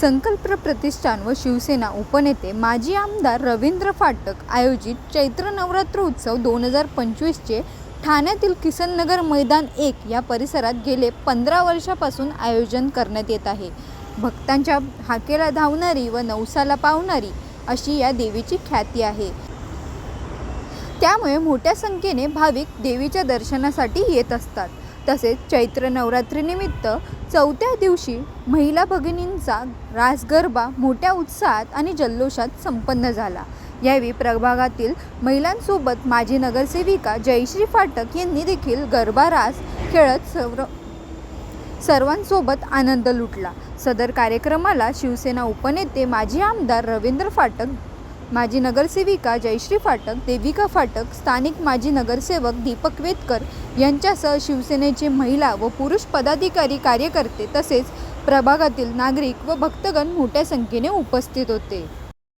संकल्प प्रतिष्ठान व शिवसेना उपनेते माजी आमदार रवींद्र फाटक आयोजित चैत्र नवरात्र उत्सव दोन हजार पंचवीसचे ठाण्यातील किसननगर मैदान एक या परिसरात गेले पंधरा वर्षापासून आयोजन करण्यात येत आहे. भक्तांच्या हाकेला धावणारी व नवसाला पावणारी अशी या देवीची ख्याती आहे. त्यामुळे मोठ्या संख्येने भाविक देवीच्या दर्शनासाठी येत असतात. तसेच चैत्र नवरात्रीनिमित्त चौथ्या दिवशी महिला भगिनींचा रास गरबा मोठ्या उत्साहात आणि जल्लोषात संपन्न झाला. यावेळी प्रभागातील महिलांसोबत माजी नगरसेविका जयश्री फाटक यांनी देखील गरबा रास खेळत सर्व सर्वांसोबत आनंद लुटला. सदर कार्यक्रमाला शिवसेना उपनेते माजी आमदार रवींद्र फाटक माजी नगरसेविका जयश्री फाटक देविका फाटक स्थानिक माजी नगरसेवक दीपक वेदकर यांच्यासह शिवसेनेचे महिला व पुरुष पदाधिकारी कार्यकर्ते तसेच प्रभागातील नागरिक व भक्तगण मोठ्या संख्येने उपस्थित होते.